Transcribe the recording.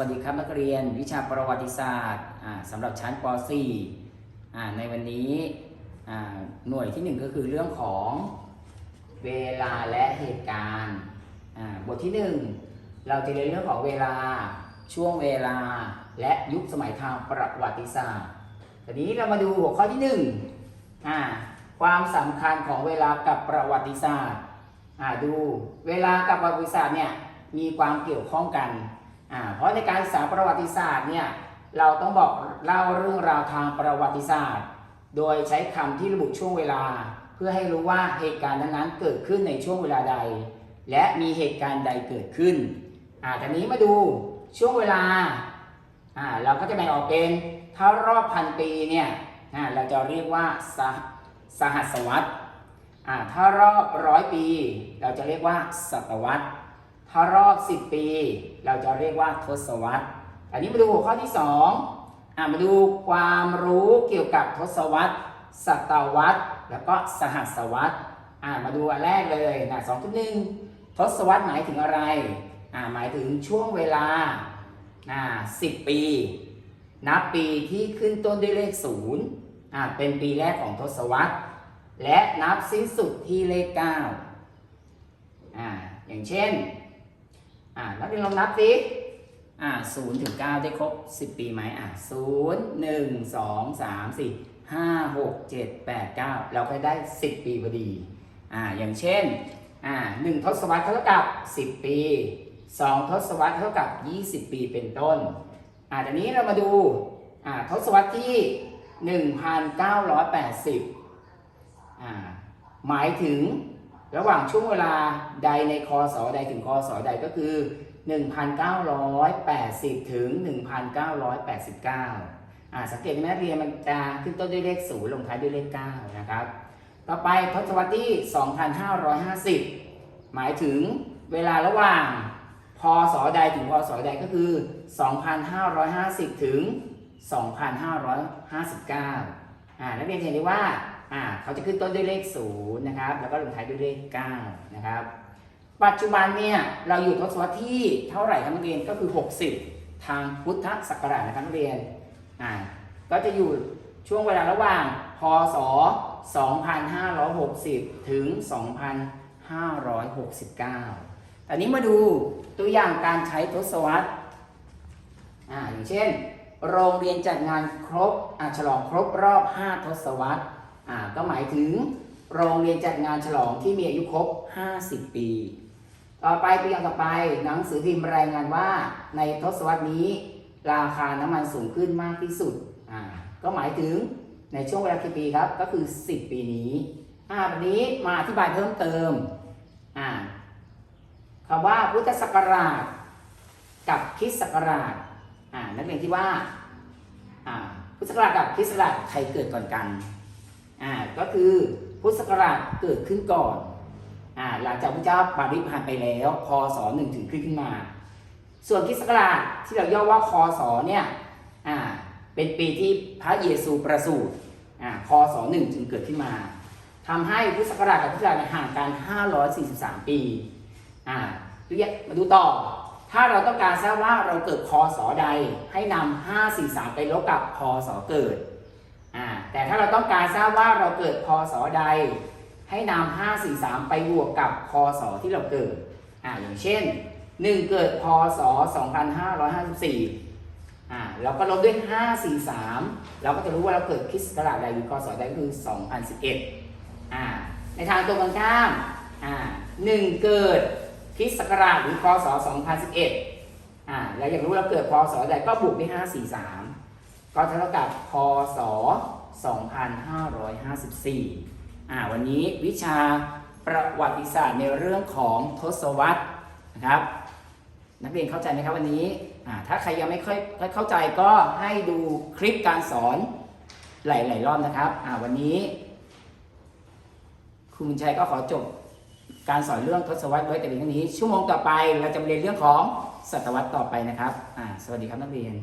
สวัสดีครับนักเรียนวิชาประวัติศาสตร์อ่าสำหรับชั้นป .4 อ่ในวันนี้หน่วยที่หนึ่งก็คือเรื่องของเวลาและเหตุการณ์บทที่หนึ่งเราจะเรียนเรื่องของเวลาช่วงเวลาและยุคสมัยทางประวัติศาสตร์ทีนี้เรามาดูหัวข้อที่หนึ่งความสำคัญของเวลากับประวัติศาสตร์ดูเวลากับประวัติศาสตร์เนี่ยมีความเกี่ยวข้องกัน อ่าเพราะในการศึกษาประวัติศาสตร์เนี่ยเราต้องบอกเล่าเรื่องราวทางประวัติศาสตร์ โดยใช้คำที่ระบุช่วงเวลา เพื่อให้รู้ว่าเหตุการณ์นั้นๆเกิดขึ้นในช่วงเวลาใด และมีเหตุการณ์ใดเกิดขึ้นอ่าทีนี้มาดูช่วงเวลาอ่าเราก็จะแบ่งออกเป็นถ้ารอบพันปีเนี่ยอ่าเราจะเรียกว่าสหสหัสวรรษอ่าถ้ารอบร้อยปี เราจะเรียกว่าศตวรรษ ถ้ารอบ 10 ปี เราจะเรียกว่าทศวรรษอันนี้มาดูหัวข้อที่2อ่ามาดูความรู้เกี่ยวกับทศวรรษศตวรรษแล้วก็สหัสวรรษอ่ามาดูอันแรกเลยนะสองจุดหนึ่งทศวรรษหมายถึงอะไรอ่าหมายถึงช่วงเวลาอ่าสิบปี นับปีที่ขึ้นต้นด้วยเลขศูนย์อ่าเป็นปีแรกของทศวรรษ และนับสิ้นสุดที่เลขเก้าอ่าอย่างเช่น อ่านักเรียนลองนับสิอ่าศูนย์ถึงเก้าได้ครบสิบปีไหมอ่าศูนย์หนึ่งสองสามสี่ห้าหกเจ็ดแปดเก้าเราก็ได้สิบปีพอดีอ่าอย่างเช่นอ่าหนึ่งทศวรรษเท่ากับสิบปีสองทศวรรษเท่ากับยี่สิบปีเป็นต้นอ่าทีนี้เรามาดูอ่าทศวรรษที่หนึ่งพันเก้าร้อยแปดสิบอ่าหมายถึง ระหว่างช่วงเวลาใดในคศใดถึงคศใดก็คือ 1980 ถึง 1989อ่าสังเกตไหมนักเรียนมันจะขึ้นต้นด้วยเลข0ลงท้ายด้วยเลข9นะครับ ต่อไปทศวรรษที่ 2550 หมายถึงเวลาระหว่างพศใดถึงพศใดก็คือ 2550 ถึง 2559อ่านักเรียนเห็นได้ว่า อ่าเขาจะขึ้นต้นด้วยเลขศูนย์นะครับ แล้วก็ลงท้ายด้วยเลข9นะครับ ปัจจุบันเนี่ยเราอยู่ทศวรรษที่เท่าไหร่ครับนักเรียนก็คือ 60 ทางพุทธศักราชนะครับนักเรียนอ่าก็จะอยู่ช่วงเวลาระหว่างพศ 2560 ถึง 2569 ตอนนี้มาดูตัวอย่างการใช้ทศวรรษอ่าอย่างเช่น โรงเรียนจัดงานครบอ่าฉลองครบรอบ 5 ทศวรรษ อ่าก็หมายถึงโรงเรียนจัดงานฉลองที่มีอายุครบ 50 ปี ต่อไปตัวอย่างต่อไปหนังสือพิมพ์รายงานว่า ในทศวรรษนี้ ราคาน้ำมันสูงขึ้นมากที่สุดอ่าก็หมายถึงในช่วงเวลากี่ปีครับก็คือ 10 ปีนี้อ่าวันนี้มาอธิบายเพิ่มเติมอ่าคำว่าพุทธศักราช กับคริสต์ศักราชอ่านักเรียนที่ว่าอ่าพุทธศักราชกับคริสต์ศักราชใครเกิดก่อนกัน อ่าก็คือพุทธศักราชเกิดขึ้นก่อนอ่าหลังจากพระเจ้าปาริพานไปแล้วพศหนึ่งถึงขึ้นขึ้นมา ส่วนคริสต์ศักราชที่เราย่อว่าคศเนี่ยอ่าเป็นปีที่พระเยซูประสูติอ่าคศหนึ่งถึงเกิดขึ้นมาทำให้พุทธศักราชกับพุทธศักราชเนี่ยห่างกัน 543 ปีอ่าเนี่ยมาดูต่อถ้าเราต้องการทราบว่าเราเกิดคศใดให้นำ543 ไปลบกับคศเกิด แต่ถ้าเราต้องการทราบว่าเราเกิดคศใด ให้นำ543 ไปบวกกับคศที่เราเกิดอ่าอย่างเช่น 1 เกิดพศ 2554อ่าเราก็ลบด้วย 543 เราก็จะรู้ว่าเราเกิดคริสต์ศักราชใดหรือคศใดก็คือ 2011อ่าในทางตรงกันข้ามอ่า1เกิดคริสต์ศักราชหรือคศ2011อ่าแล้วอยากรู้เราเกิดพศใดก็บวกด้วย 543 ก็เท่ากับพศ 2554อ่าวันนี้วิชาประวัติศาสตร์ในเรื่องของทศวรรษนะครับนักเรียนเข้าใจไหมครับวันนี้อ่าถ้าใครยังไม่ค่อยเข้าใจก็ให้ดูคลิปการสอนหลาย ๆ รอบนะครับอ่าวันนี้ คุณบุญชัยก็ขอจบการสอนเรื่องทศวรรษไว้แต่เพียงเท่านี้ ชั่วโมงต่อไปเราจะมาเรียนเรื่องของศตวรรษต่อไปนะครับอ่าสวัสดีครับนักเรียน